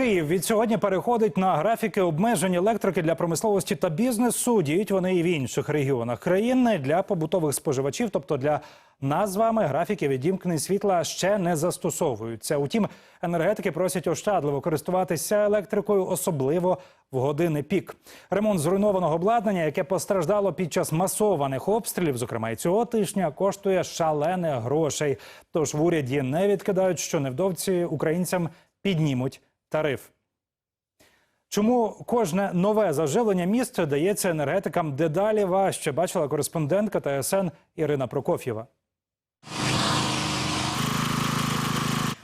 Київ від сьогодні переходить на графіки обмежень електрики для промисловості та бізнесу. Діють вони і в інших регіонах країни для побутових споживачів, тобто для нас з вами графіки відімкнень світла ще не застосовуються. Утім, енергетики просять ощадливо користуватися електрикою, особливо в години пік. Ремонт зруйнованого обладнання, яке постраждало під час масованих обстрілів, зокрема і цього тижня, коштує шалених грошей. Тож в уряді не відкидають, що невдовзі українцям піднімуть тариф. Чому кожне нове заживлення міст дається енергетикам дедалі важче? Бачила кореспондентка ТСН Ірина Прокоф'єва.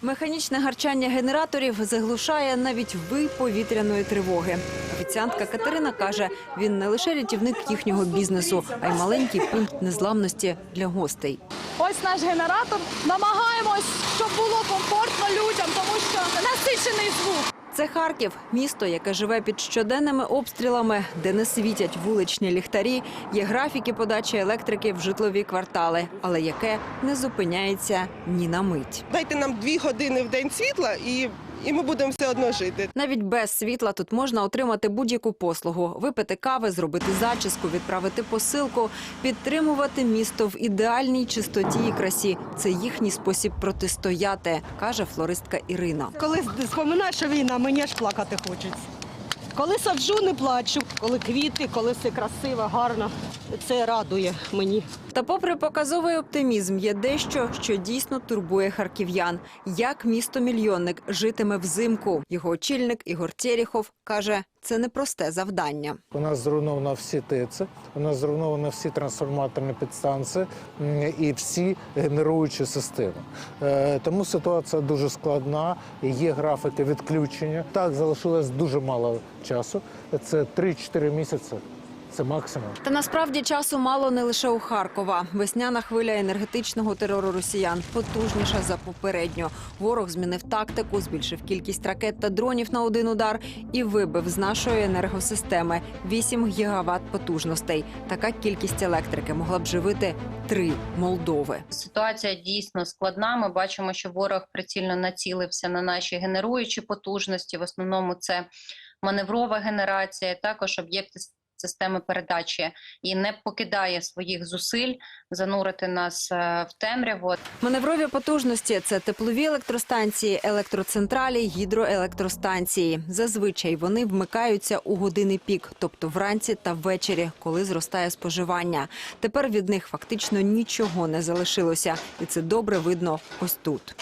Механічне гарчання генераторів заглушає навіть вий повітряної тривоги. Офіціантка Катерина каже, він не лише рятівник їхнього бізнесу, а й маленький пункт незламності для гостей. Ось наш генератор. Намагаємось, щоб було комфортно людям, тому що насичений звук. Це Харків, місто, яке живе під щоденними обстрілами, де не світять вуличні ліхтарі, є графіки подачі електрики в житлові квартали, але яке не зупиняється ні на мить. Дайте нам дві години в день світла, і, і ми будемо все одно жити. Навіть без світла тут можна отримати будь-яку послугу: випити кави, зробити зачіску, відправити посилку, підтримувати місто в ідеальній чистоті і красі. Це їхній спосіб протистояти, каже флористка Ірина. Коли споминаю, що війна, мені аж плакати хочеться. Коли саджу, не плачу. Коли квіти, коли все красиво, гарно. Це радує мені. Та, попри показовий оптимізм, є дещо, що дійсно турбує харків'ян. Як місто-мільйонник житиме взимку? Його очільник Ігор Теріхов каже, це непросте завдання. У нас зруйновано всі ТЕЦ, у нас зруйновано всі трансформаторні підстанції і всі генеруючі системи. Е, Тому ситуація дуже складна. Є графіки відключення. Так, залишилось дуже мало часу. Це 3-4 місяці. Це максимум. Та насправді часу мало не лише у Харкова. Весняна хвиля енергетичного терору росіян потужніша за попередню. Ворог змінив тактику, збільшив кількість ракет та дронів на один удар і вибив з нашої енергосистеми 8 гігават потужностей. Така кількість електрики могла б живити три Молдови. Ситуація дійсно складна. Ми бачимо, що ворог прицільно націлився на наші генеруючі потужності. В основному це маневрова генерація, також об'єкти системи передачі і не покидає своїх зусиль занурити нас е, в темряву. Маневрові потужності це теплові електростанції, електроцентралі, гідроелектростанції. Зазвичай вони вмикаються у години пік, тобто вранці та ввечері, коли зростає споживання. Тепер від них фактично нічого не залишилося, і це добре видно ось тут.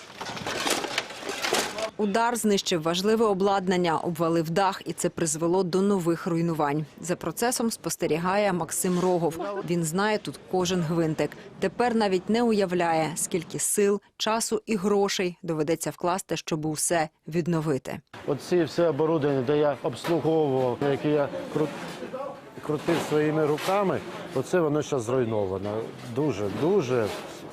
Удар знищив важливе обладнання, обвалив дах, і це призвело до нових руйнувань. За процесом спостерігає Максим Рогов. Він знає тут кожен гвинтик. Тепер навіть не уявляє, скільки сил, часу і грошей доведеться вкласти, щоб усе відновити. Оці все оборудовання, де я обслуговував, яке я кру- крутив своїми руками, оце воно зараз зруйновано. Дуже, дуже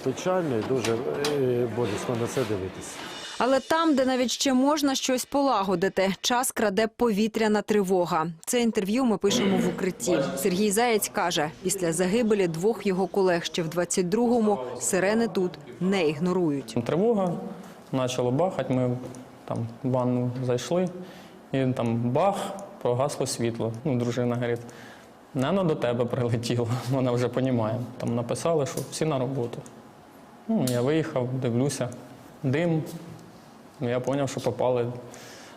печально і дуже е, болісно на це дивитися. Але там, де навіть ще можна щось полагодити, час краде повітряна тривога. Це інтерв'ю ми пишемо в укритті. Сергій Заєць каже, після загибелі двох його колег ще в 22-му сирени тут не ігнорують. Тривога, почало бахати, ми там в ванну зайшли, і там бах, погасло світло. Ну, дружина говорить, Нено до тебе прилетіло, вона вже розуміє. Там написали, що всі на роботу. Ну, я виїхав, дивлюся, дим. Я зрозумів, що попали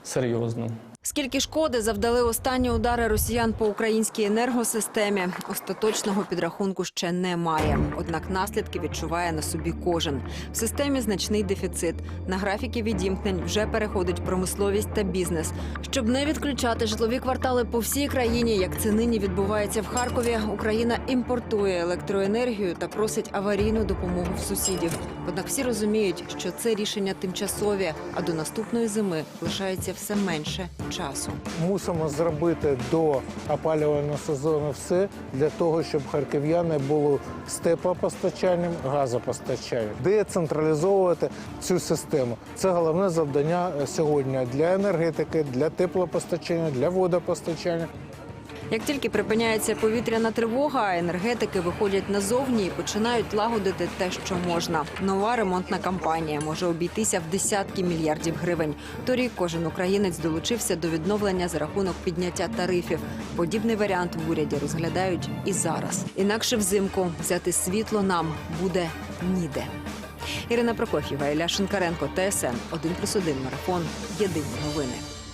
серйозно. Скільки шкоди завдали останні удари росіян по українській енергосистемі, остаточного підрахунку ще немає. Однак наслідки відчуває на собі кожен. В системі значний дефіцит. На графіки відімкнень вже переходить промисловість та бізнес. Щоб не відключати житлові квартали по всій країні, як це нині відбувається в Харкові, Україна імпортує електроенергію та просить аварійну допомогу в сусідів. Однак всі розуміють, що це рішення тимчасові, а до наступної зими лишається все менше часу. Мусимо зробити до опалювального сезону все для того, щоб харків'яни були з теплопостачанням, газопостачанням, децентралізовувати цю систему. Це головне завдання е, сьогодні для енергетики, для теплопостачання, для водопостачання. Як тільки припиняється повітряна тривога, енергетики виходять назовні і починають лагодити те, що можна. Нова ремонтна кампанія може обійтися в десятки мільярдів гривень. Торік кожен українець долучився до відновлення за рахунок підняття тарифів. Подібний варіант в уряді розглядають і зараз. Інакше взимку взяти світло нам буде ніде. Ірина Прокоф'єва, Ілля Шинкаренко, ТСН 1+,1 марафон. Єдині новини.